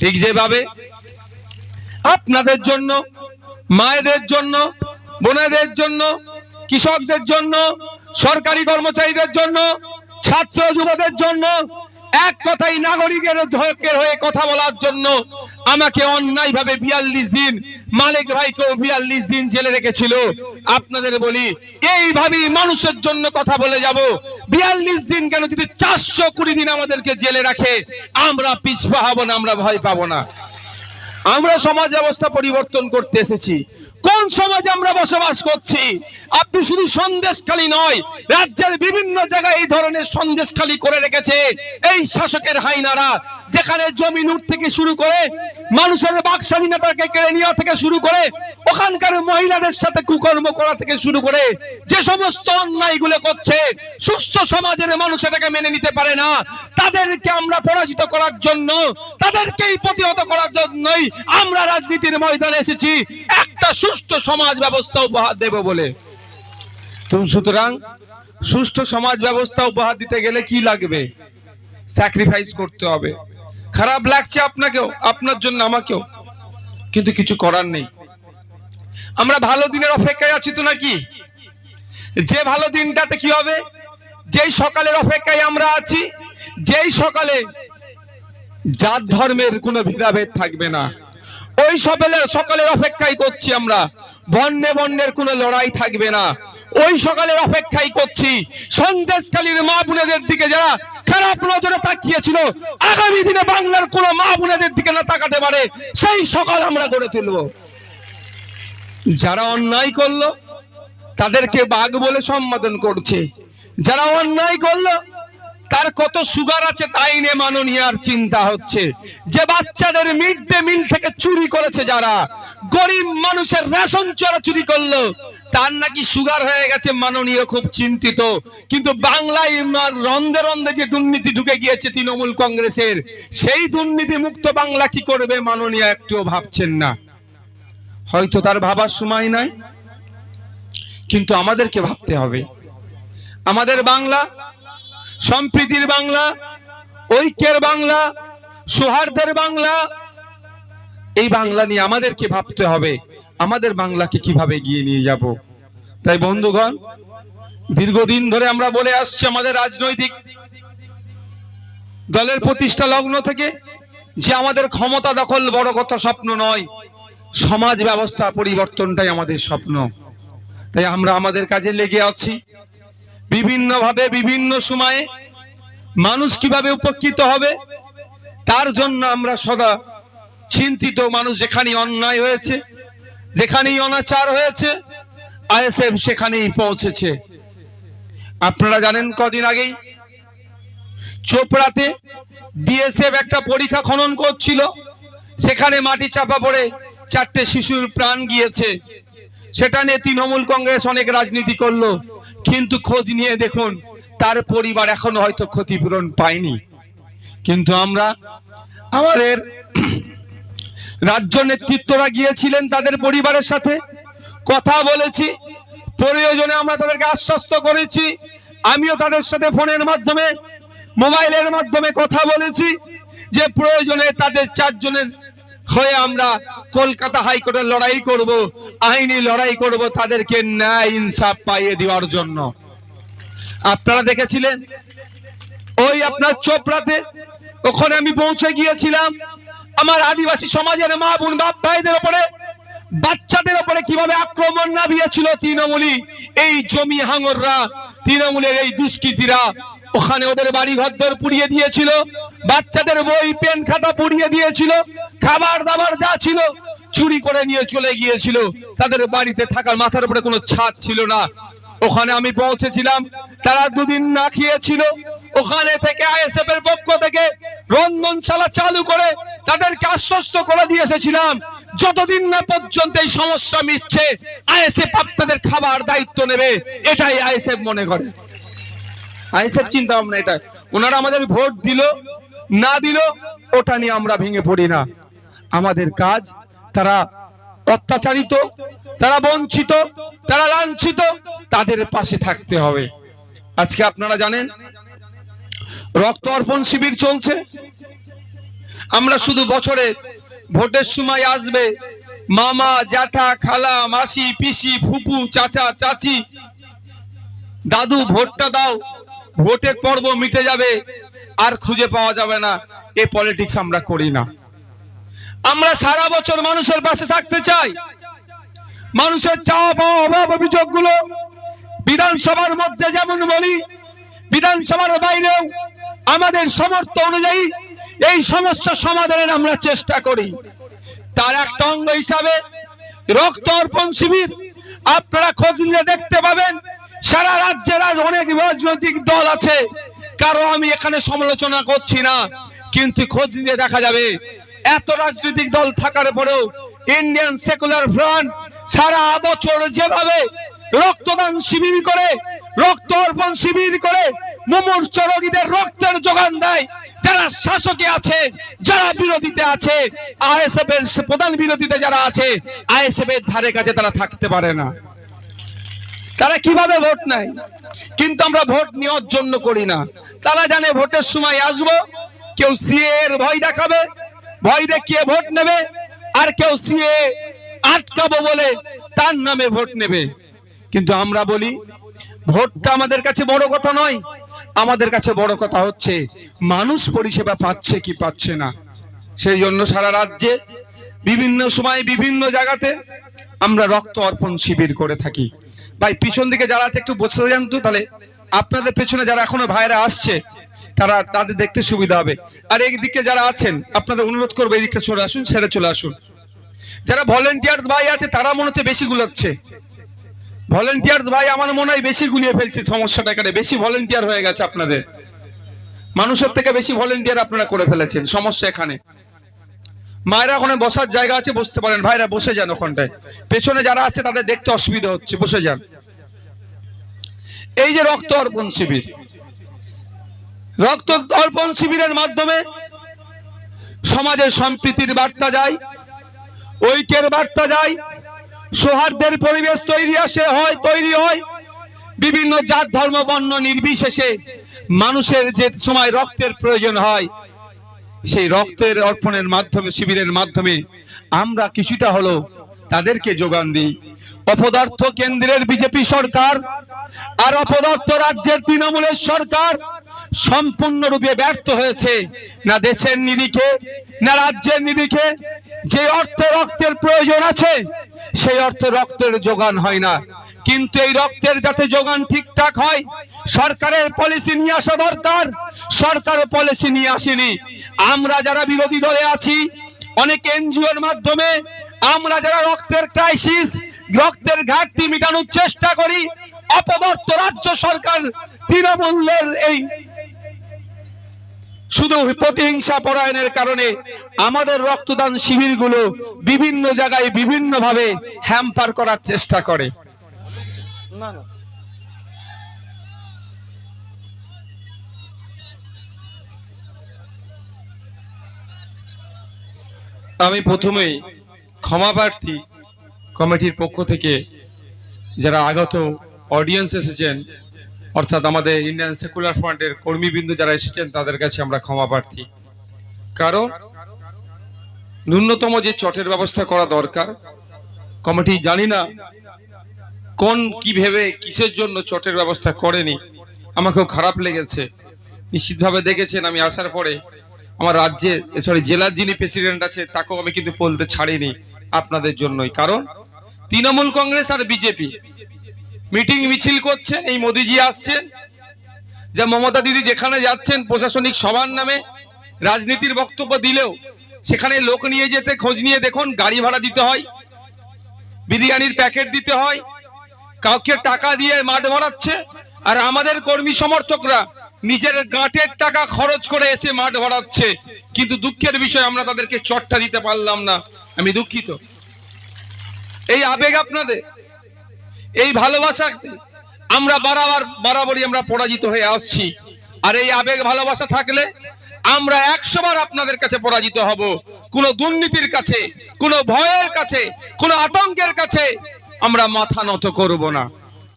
ঠিক যেভাবে আপনাদের জন্য, মায়েদের জন্য, বোনেদের জন্য, কৃষকদের জন্য, সরকারি কর্মচারীদের জন্য, ছাত্র যুবদের জন্য এক কথাই নাগরিকের হকের হয়ে কথা বলার জন্য আমাকে অন্যায়ভাবে বিয়াল্লিশ দিন, মালিক ভাইকেও বিয়াল্লিশ দিন জেলে রেখেছিল। আপনাদের বলি, এইভাবেই মানুষের জন্য কথা বলে যাব। বিয়াল্লিশ দিন কেন যদি চারশো কুড়ি দিন আমাদেরকে জেলে রাখে, আমরা পিছপা হব না, আমরা ভয় পাবো না। আমরা সমাজ ব্যবস্থা পরিবর্তন করতে এসেছি। কোন সমাজে আমরা বসবাস করছি? আপনি শুধু সন্দেশখালী নয়, রাজ্যের বিভিন্ন জায়গায় এই ধরনের সন্দেশখালী করে রেখেছে এই শাসকের হাইনারা, যেখানে জমি লুট থেকে শুরু করে, মানুষের বাক স্বাধীনতাকে কেড়ে নেওয়া থেকে শুরু করে, ওখানকার মহিলাদের সাথে কুকর্ম করা থেকে শুরু করে, যে সমস্ত অন্যায়গুলো করছে, সুস্থ সমাজের মানুষ এটাকে মেনে নিতে পারে না। তাদেরকে আমরা পরাজিত করার জন্য, তাদেরকেই প্রতিহত করার জন্যই আমরা রাজনীতির ময়দানে এসেছি। একটা সুষ্ঠু সমাজ ব্যবস্থা উপহার দেব বলে। তো সুতরাং সুষ্ঠু সমাজ ব্যবস্থা উপহার দিতে গেলে কি লাগবে? স্যাক্রিফাইস করতে হবে। খারাপ লাগছে আপনাকেও, আপনার জন্য আমাকেও। কিন্তু কিছু করার নেই। আমরা ভালো দিনের অপেক্ষায় আছি তো নাকি? যে ভালো দিনটাতে কি হবে? যেই সকালের অপেক্ষায় আমরা আছি, যেই সকালে জাত ধর্মের কোনো ভেদাভেদ থাকবে না। ওই সকালে সকালের অপেক্ষাই করছি আমরা। বন্যে বন্যের কোনো লড়াই থাকবে না। ওই সকালের অপেক্ষাই করছি। সন্দেশকালীর মা বোনেদের দিকে যারা খারাপ নজরে তাকিয়েছিল, আগামী দিনে বাংলার কোনো মা বোনেদের দিকে না তাকাতে পারে, সেই সকাল আমরা গড়ে তুলব। যারা অন্যায় করল, তাদেরকে বাঘ বলে সম্বোধন করছে। যারা অন্যায় করল তার কত সুগার আছে তাই নিয়ে মাননীয়ার চিন্তা হচ্ছে। যে বাচ্চাদের মিড ডে মিল থেকে চুরি করেছে যারা, গরিব মানুষের রেশন চোরা চুরি করল, তার নাকি সুগার হয়ে গেছে মাননীয় খুব চিন্তিত। কিন্তু বাংলায় রন্ধে রন্ধে যে দুর্নীতি ঢুকে গিয়েছে তৃণমূল কংগ্রেসের, সেই দুর্নীতি মুক্ত বাংলা কি করবে মাননীয় একটুও ভাবছেন না। হয়তো তার ভাবার সময় নাই, কিন্তু আমাদেরকে ভাবতে হবে। আমাদের বাংলা সম্প্রীতির বাংলা, ঐক্যের বাংলা, সৌহার্দ্যের বাংলা। এই বাংলা নিয়ে আমাদেরকে ভাবতে হবে। আমাদের বাংলাকে কীভাবে এগিয়ে নিয়ে যাব? তাই বন্ধুগণ, দীর্ঘদিন ধরে আমরা বলে আসছি আমাদের রাজনৈতিক দলের প্রতিষ্ঠা লগ্ন থেকে যে আমাদের ক্ষমতা দখল বড় কথা স্বপ্ন নয়। সমাজ ব্যবস্থা পরিবর্তনটাই আমাদের স্বপ্ন। তাই আমরা আমাদের কাজে লেগে আছি। বিভিন্নভাবে, বিভিন্ন সময়ে মানুষ কীভাবে উপকৃত হবে, তার জন্য আমরা সদা চিন্তিত মানুষ যেখানে অন্যায় হয়েছে, যেখানেই অনাচার হয়েছে, আইএসএফ সেখানেই পৌঁছেছে। আপনারা জানেন কদিন আগেই চোপড়াতে বিএসএফ একটা পরীক্ষা খনন করছিল, সেখানে মাটি চাপা পড়ে চারটে শিশুর প্রাণ গিয়েছে। সেটা নিয়ে তৃণমূল কংগ্রেস অনেক রাজনীতি করল। কিন্তু খোঁজ নিয়ে দেখুন, তার পরিবার এখনও হয়তো ক্ষতিপূরণ পায়নি। কিন্তু আমরা আমাদের রাজ্য নেতৃত্বরা গিয়েছিলেন তাদের পরিবারের সাথে, কথা বলেছি, প্রয়োজনে আমরা তাদেরকে আশ্বস্ত করেছি, আমিও তাদের সাথে ফোনের মাধ্যমে, মোবাইলের মাধ্যমে কথা বলেছি যে প্রয়োজনে তাদের চারজনের হয়ে আমরা কলকাতা হাইকোর্টে লড়াই করব, আইনি লড়াই করব, তাদেরকে ন্যায় ইনসাফ পাইয়ে দেওয়ার জন্য। আপনারা দেখেছিলেন? ওই আপনার চোপড়াতে, ওখানে আমি পৌঁছে গিয়েছিলাম। আমার আদিবাসী সমাজের মা বোন, বাপ ভাইদের ওপরে, বাচ্চাদের ওপরে কীভাবে আক্রমণ নামিয়েছিল তৃণমূলী এই জমি হাঙররা, তৃণমূলের এই দুষ্কৃতীরা ওখানে ওদের বাড়ি ঘর পুড়িয়ে দিয়েছিল, বাচ্চাদের বই, পেন খাতা পুড়িয়ে দিয়েছিল, খাবার দাবার যা ছিল চুরি করে নিয়ে চলে গিয়েছিল। তাদের বাড়িতে থাকার মাথার উপরে কোনো ছাদ ছিল না। ওখানে আমি পৌঁছেছিলাম, তারা দুদিন না খেয়েছিল। ওখানে থেকে আইএসএফ এর পক্ষ থেকে রন্ধনশালা চালু করে তাদেরকে আশ্বস্ত করে দিয়ে এসেছিলাম, যতদিন না পর্যন্ত এই সমস্যা মিটছে, আইএসএফ আপনাদের খাবার দায়িত্ব নেবে, এটাই আইএসএফ মনে করে। আইএসএফ চিন্তা ভাবনা এটা ওনারা আমাদের ভোট দিল, না দিল, ওটা নিয়ে আমরা ভেঙে পড়ি না। আমাদের কাজ, তারা অত্যাচারিত, তারা বঞ্চিত, তারা লাঞ্ছিত, তাদের পাশে থাকতে হবে। আজকে আপনারা জানেন, রক্ত অর্পণ শিবির চলছে। আমরা শুধু বছরে ভোটের সময় আসবে, মামা, জ্যাঠা, খালা, মাসি, পিসি, ফুপু, চাচা, চাচি। দাদু, ভোটটা দাও। ভোটের পর্ব মিটে যাবে, আর খুঁজে পাওয়া যাবে না। এ পলিটিক্স আমরা করি না। আমরা সারা বছর মানুষের পাশে থাকতে চাই। মানুষের চাওয়া পাওয়া অভাব অভিযোগগুলো বিধানসভার মধ্যে যেমন বলি, বিধানসভার বাইরেও আমাদের সমর্থ অনুযায়ী এই সমস্যা সমাধানের আমরা চেষ্টা করি। তার একটা অঙ্গ হিসাবে রক্ত অর্পণ শিবির, আপনারা খোঁজ নিলে দেখতে পাবেন। সারা রাজ্যের আজ অনেক রাজনৈতিক দল আছে, কারও আমি এখানে সমালোচনা করছি না, কিন্তু খোঁজ নিয়ে দেখা যাবে, এত রাজনৈতিক দল থাকার পরেও ইন্ডিয়ান সেকুলার ফ্রন্ট সারা বছর যেভাবে রক্তদান শিবির করে, রক্ত অর্পণ শিবির করে মুমূর্ষ রোগীদের রক্তের যোগান দেয়, যারা শাসকে আছে, যারা বিরোধীতে আছে আইএসএফ এর প্রধান বিরোধীতে যারা আছে আইএসএফ এর ধারে কাছে তারা থাকতে পারে না। তারা কীভাবে ভোট নেয়? কিন্তু আমরা ভোট নেওয়ার জন্য করি না। তারা জানে ভোটের সময় আসব, কেউ সিএ এর ভয় দেখাবে, ভয় দেখিয়ে ভোট নেবে, আর কেউ সিএ আটকাবো বলে তার নামে ভোট নেবে। কিন্তু আমরা বলি, ভোটটা আমাদের কাছে বড় কথা নয়, আমাদের কাছে বড় কথা হচ্ছে, মানুষ পরিষেবা পাচ্ছে কি পাচ্ছে না। সেই জন্য সারা রাজ্যে, বিভিন্ন সময় বিভিন্ন জায়গাতে আমরা রক্ত অর্পণ শিবির করে থাকি। ভাই, পিছন দিকে যারা আছে একটু বসে যান তো, তাহলে আপনাদের পেছনে যারা এখনও ভাইরা আসছে, তারা তাদের দেখতে সুবিধা হবে। আর এই দিকে যারা আছেন, আপনাদের অনুরোধ করব দিকটা চলে আসুন, সেরে চলে আসুন। যারা ভলেন্টিয়ার ভাই আছে, তারা মনে হচ্ছে বেশি গুলোচ্ছে। ভলেন্টিয়ার্স ভাই, আমার মনে হয় বেশি গুলিয়ে ফেলছে সমস্যাটা এখানে। বেশি ভলেন্টিয়ার হয়ে গেছে আপনাদের। মানুষের থেকে বেশি ভলেন্টিয়ার আপনারা করে ফেলেছেন, সমস্যা এখানে। মায়েরা ওখানে বসার জায়গা আছে, বসতে পারেন। ভাইরা, বসে যান ওখানটায়। পেছনে যারা আছে, তাদের দেখতে অসুবিধা হচ্ছে, বসে যান। এই যে রক্ত অর্পণ শিবির, রক্ত অর্পণ শিবিরের মাধ্যমে সমাজের সম্প্রীতির বার্তা যায়, ঐক্যের বার্তা যায়, সৌহার্দ্যের পরিবেশ তৈরি আসে, হয়, তৈরি হয়। বিভিন্ন জাত, ধর্ম, বর্ণ নির্বিশেষে মানুষের যে সময় রক্তের প্রয়োজন হয় সেই রক্তের অর্পণের মাধ্যমে শিবিরের মাধ্যমে আমরা কিছুটা হলো তাদেরকে যোগান দিই। অপদার্থ কেন্দ্রের বিজেপি সরকার আর অপদার্থ রাজ্যের তৃণমূলের সরকার সম্পূর্ণরূপে ব্যর্থ হয়েছে। না দেশের নিরিখে, না রাজ্যের নিরিখে যে অর্থ রক্তের প্রয়োজন আছে, সেই অর্থ রক্তের যোগান হয় না। কিন্তু এই রক্তের যাতে যোগান ঠিকঠাক হয়, সরকারের পলিসি নিয়ে আসা দরকার। সরকার পলিসি নিয়ে আসেনি। আমরা যারা বিরোধী দলে আছি, অনেক এনজিওর মাধ্যমে আমরা যারা রক্তের ক্রাইসিস রক্তের ঘাটতি মেটানোর চেষ্টা করি অপবর্ত রাজ্য সরকার তৃণমূলের এই শুধু প্রতিহিংসা পরায়ণের কারণে আমাদের রক্তদান শিবিরগুলো বিভিন্ন জায়গায় বিভিন্ন ভাবে হ্যাম্পার করার চেষ্টা করে। আমি প্রথমেই ক্ষমা প্রার্থী কমিটির পক্ষ থেকে যারা আগত অডিয়েন্স এসেছেন, অর্থাৎ আমাদের ইন্ডিয়ান সেকুলার ফ্রন্টের কর্মীবৃন্দ যারা এসেছেন, তাদের কাছে আমরা ক্ষমা প্রার্থী। কারণ ন্যূনতম যে চটের ব্যবস্থা করা দরকার, কমিটি জানি না কোন, কি ভেবে, কিসের জন্য চটের ব্যবস্থা করেনি। আমাকেও খারাপ লেগেছে। নিশ্চিতভাবে দেখেছেন আমি আসার পরে, আমার রাজ্যে সরি জেলার যিনি প্রেসিডেন্ট আছে তাকেও আমি কিন্তু বলতে ছাড়িনি। আপনাদের জন্যই। কারণ তৃণমূল কংগ্রেস আর বিজেপি মিটিং মিছিল করছেন, এই মোদিজি আসছেন। যা মমতা দিদি যেখানে যাচ্ছেন, প্রশাসনিক সভার নামে রাজনীতির বক্তব্য দিলেও সেখানে লোক নিয়ে যেতে, খোঁজ নিয়ে দেখুন, গাড়ি ভাড়া দিতে হয়, বিরিয়ানির প্যাকেট দিতে হয়, কাউকে টাকা দিয়ে মাঠ ভরাচ্ছে, আর আমাদের কর্মী সমর্থকরা নিজের গাঁটের টাকা খরচ করে এসে মাঠ ভরাচ্ছে। কিন্তু দুঃখের বিষয়, আমরা তাদেরকে চটটা দিতে পারলাম না। আমি দুঃখিত। এই আবেগ আপনাদের, এই ভালোবাসা আমরা বারবার, বারাবারই আমরা পরাজিত হয়ে আসছি। আর এই আবেগ ভালোবাসা থাকলে আমরা একশো বার আপনাদের কাছে পরাজিত হব। কোনো দুর্নীতির কাছে, কোনো ভয়ের কাছে, কোনো আতঙ্কের কাছে আমরা মাথা নত করব না।